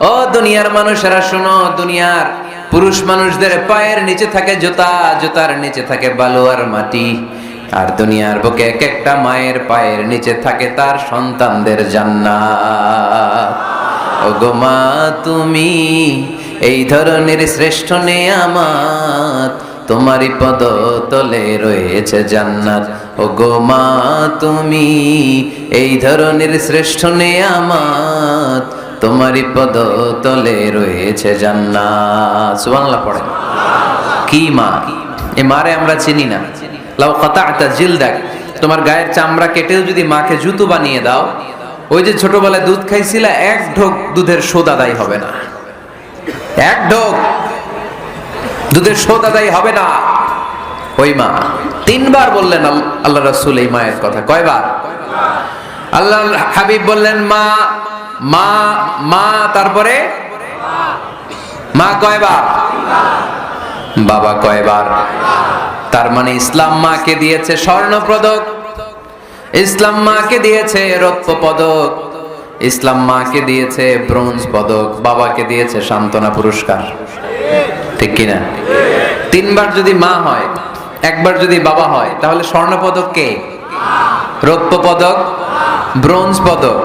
ও দুনিয়ার মানুষেরা শোনো, দুনিয়ার পুরুষ মানুষদের পায়ের নিচে থাকে জুতা, জুতার নিচে থাকে বালু আর মাটি। আর দুনিয়ার বুকে এক একটা মায়ের পায়ের নিচে থাকে তার সন্তানদের জান্নাত। ও গো মা, তুমি এই ধরনের শ্রেষ্ঠ নেয়ামাত তোমারই পদ তলে রয়েছে জান্নাত। ও গো মা, তুমি এই ধরনের শ্রেষ্ঠ নেয়ামাত তোমারই পদ তলে রয়েছে জান্নাত। সুবহানাল্লাহ পড়েন কি মা? এ মারে আমরা চিনি না। লাউ কাতাআতা জিলদাক। তোমার গায়ের চামড়া কেটেও যদি মাকে জুতো বানিয়ে দাও, ওই যে ছোটবেলায় দুধ খাইছিলা, এক ঢোক দুধের শোধ আদায় হবে না। এক ঢোক দুধের শোধ আদায় হবে না। ওই মা, তিনবার বললেন আল্লাহ রসুল এই মায়ের কথা। কয়বার? আল্লাহ হাবিব বললেন, মা মা মা, তারপরে? মা কয়বার? বাবা কয়বার? তার মানে ইসলাম মাকে দিয়েছে স্বর্ণ পদক ইসলাম মাকে দিয়েছে রৌপ্য পদক ইসলাম মাকে দিয়েছে ব্রোঞ্জ পদক। বাবাকে দিয়েছে সান্ত্বনা পুরস্কার। ঠিক কিনা? তিনবার যদি মা হয়, একবার যদি বাবা হয়, তাহলে স্বর্ণ পদক কে? রৌপ্য পদক ব্রোঞ্জ পদক।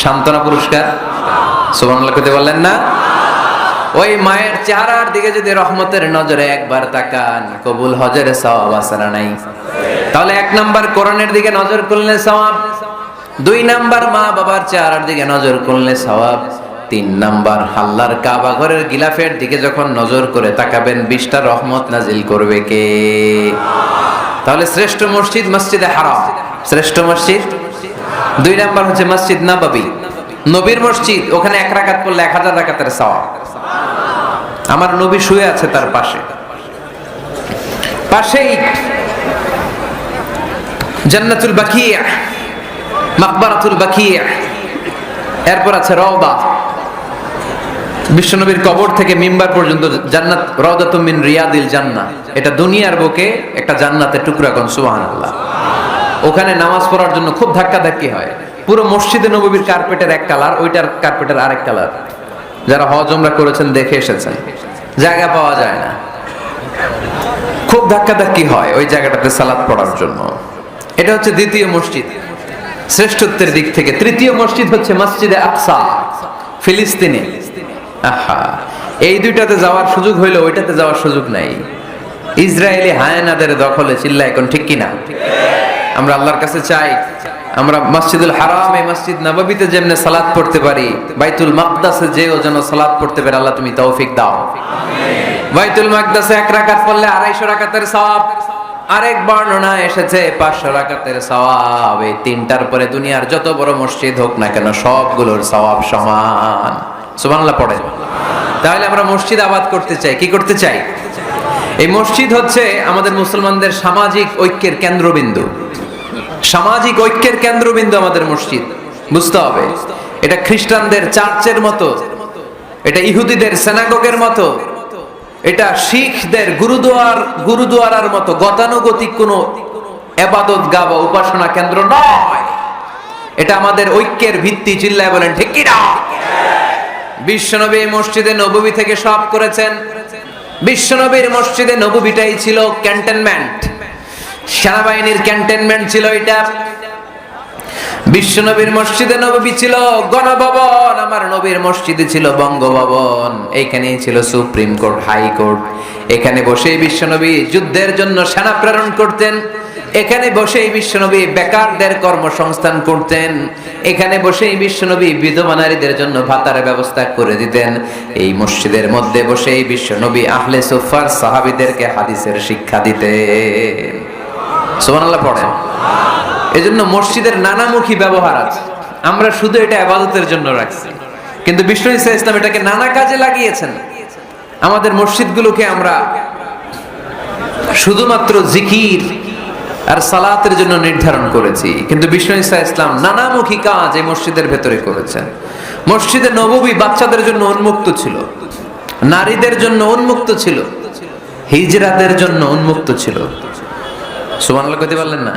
সান্ত্বনা পুরস্কার। সুবহানাল্লাহ কইতে বললেন না? ওই মায়ের চেহারার দিকে যদি রহমতের নজরে একবার তাকান, কবুল হজের সওয়াব না নাই? তাহলে এক নাম্বার কোরআনের দিকে নজর করলে সওয়াব, দুই নাম্বার মা বাবার চেহারার দিকে নজর করলে সওয়াব, তিন নাম্বার হাল্লার কাবা ঘরের গিলাফের দিকে যখন নজর করে তাকাবেন, বিশটা রহমত নাজিল করবে কে? তাহলে শ্রেষ্ঠ মসজিদ, মসজিদে হারাম। শ্রেষ্ঠ মসজিদ? দুই নাম্বার হচ্ছে মসজিদ নাবাবি। নবীর মসজিদ, ওখানে এক রাকাত পড়লে এক হাজার রাকাতের সওয়াব। আমার নবী শুয়ে আছে তার পাশে। পাশেই জান্নাতুল বাকিয়া মাকবারাতুল বাকিয়া এরপর আছে রওদা। বিশ্বনবীর কবর থেকে মিম্বার পর্যন্ত জান্নাত, রওদাতুম মিন রিয়াদিল জান্নাহ। এটা দুনিয়ার বুকে একটা জান্নাতের টুকরা কোন, সুবহানাল্লাহ। ওখানে নামাজ পড়ার জন্য খুব ধাক্কা ধাক্কি হয়। পুরো মসজিদে নবীর কার্পেটের এক কালার, ওইটার কার্পেটের আরেক কালার। যারা হজমরা করেছেন, দেখে এসেছেন। জায়গা পাওয়া যায় না। খুব ধাক্কা ধাক্কি হয় ওই জায়গাটাতে সালাদ পড়ার জন্য। এটা হচ্ছে দ্বিতীয় মসজিদ। শ্রেষ্ঠত্বের দিক থেকে তৃতীয় মসজিদ হচ্ছে মসজিদে আকসা, ফিলিস্তিনে। আহা, এই দুইটাতে যাওয়ার সুযোগ হইল, ওইটাতে যাওয়ার সুযোগ নাই। ইসরায়েলি হায়নাদের দখলে চিল্লা এখন ঠিক কিনা? আমরা আল্লাহর কাছে চাই, আমরা মসজিদুল হারাম মসজিদ নববীতে যেমনে সালাত পড়তে পারি, বাইতুল মাকদাসে যেও যেন সালাত পড়তে পারে, আল্লাহ তুমি তৌফিক দাও। বাইতুল মাকদাসে এক রাকাত পড়লে আড়াইশো রাকাতের সওয়াব, আরেক বর্ণনা এসেছে, পাঁচশো রাকাতের সওয়াব। এই তিনটার পরে দুনিয়ার যত বড় মসজিদ হোক না কেন, সবগুলোর সওয়াব সমান। সুবহানাল্লাহ পড়ে। তাহলে আমরা মসজিদ আবাদ করতে চাই, কি করতে চাই? এই মসজিদ হচ্ছে আমাদের মুসলমানদের সামাজিক ঐক্যের কেন্দ্রবিন্দু। সামাজিক ঐক্যের কেন্দ্রবিন্দু আমাদের মসজিদ। বুঝতে হবে, এটা খ্রিস্টানদের চার্চের মতো, এটা ইহুদিদের সেনাগোগের মতো, এটা শিখদের গুরুদুয়ার, গুরুদুয়ারার মতো, গতানুগতিক কোনো এবাদত গা বা উপাসনা কেন্দ্র নয়। এটা আমাদের ঐক্যের ভিত্তি চিল্লায় বলেন, ঠিক বিশ্বনবী মসজিদে নববী থেকে সব করেছেন। বিশ্বনবীর মসজিদে নববীটাই ছিল ক্যান্টনমেন্ট সেনাবাহিনীর ক্যান্টনমেন্ট ছিল এটা। বিশ্বনবীর মসজিদে নবী ছিল, গণভবন। আমার নবীর মসজিদে ছিল বঙ্গভবন। এইখানেই ছিল সুপ্রিম কোর্ট, হাই কোর্ট। এখানে বসেই বিশ্বনবী যুদ্ধের জন্য সেনা প্রেরণ করতেন। এখানে বসেই বিশ্বনবী বেকারদের কর্মসংস্থান করতেন। এখানে বসেই বিশ্বনবী বিধবা নারীদের জন্য ভাতার ব্যবস্থা করে দিতেন। এই মসজিদের মধ্যে বসেই বিশ্বনবী আহলে সুফার সাহাবিদেরকে হাদিসের শিক্ষা দিতেন। সুবহানাল্লাহ, পড়েন। এজন্য মসজিদের নানামুখী ব্যবহার আছে। আমরা শুধু এটা আবাদতের জন্য রাখছি। কিন্তু বিষ্ণু ইসা ইসলাম এটাকে নানা কাজে লাগিয়েছেন। আমাদের মসজিদগুলোকে আমরা শুধুমাত্র জিকির আর সালাতের জন্য নির্ধারণ করেছি। কিন্তু বিষ্ণু ইসা ইসলাম নানামুখী কাজ এই মসজিদের ভেতরে করেছেন। মসজিদে নববী বাচ্চাদের জন্য উন্মুক্ত ছিল। নারীদের জন্য উন্মুক্ত ছিল। হিজরাদের জন্য উন্মুক্ত ছিল। সুবহানাল্লাহ কইতে পারলেন না?